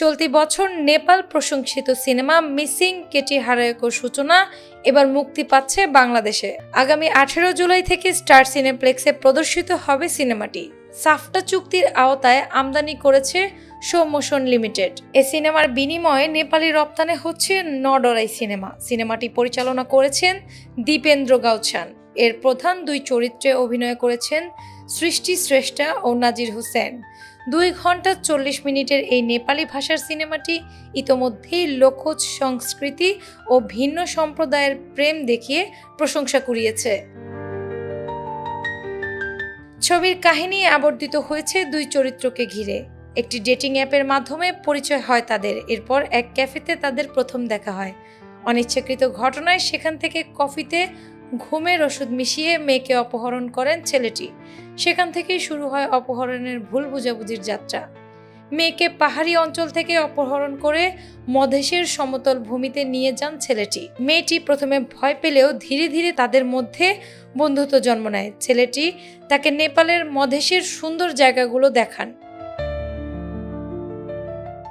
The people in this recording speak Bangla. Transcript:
চলতি বছর নেপাল প্রশংসিত সিনেমা মিসিং কেটি হারায়কোর সূচনা এবার মুক্তি পাচ্ছে বাংলাদেশে। আগামী আঠেরো জুলাই থেকে স্টার সিনেপ্লেক্সে প্রদর্শিত হবে সিনেমাটি। সাফটা চুক্তির আওতায় আমদানি করেছে শো মোশন লিমিটেড। এ সিনেমার বিনিময়ে নেপালি রপ্তানি হচ্ছে নডরাই সিনেমা। সিনেমাটি পরিচালনা করেছেন দীপেন্দ্র গাউছান। এর প্রধান দুই চরিত্রে অভিনয় করেছেন সৃষ্টি শ্রেষ্ঠা ও নাজির হোসেন। দুই ঘণ্টা চল্লিশ মিনিটের এই নেপালি ভাষার সিনেমাটি ইতোমধ্যেই লোকজ সংস্কৃতি ও ভিন্ন সম্প্রদায়ের প্রেম দেখিয়ে প্রশংসা কুড়িয়েছে। ছবির কাহিনী আবর্তিত হয়েছে দুই চরিত্রকে ঘিরে। একটি ডেটিং অ্যাপের মাধ্যমে পরিচয় হয় তাদের, এরপর এক ক্যাফেতে তাদের প্রথম দেখা হয়। অনিচ্ছাকৃত ঘটনায় সেখান থেকে কফিতে ঘুমের ওষুধ মিশিয়ে মেয়েকে অপহরণ করেন ছেলেটি। সেখান থেকেই শুরু হয় অপহরণের ভুল বুঝাবুঝির যাত্রা। মেয়েকে পাহাড়ি অঞ্চল থেকে অপহরণ করে মধেশের সমতল ভূমিতে নিয়ে যান ছেলেটি। মেয়েটি প্রথমে ভয় পেলেও ধীরে ধীরে তাদের মধ্যে বন্ধুত্ব জন্ম নেয়। ছেলেটি তাকে নেপালের মধেশের সুন্দর জায়গাগুলো দেখান।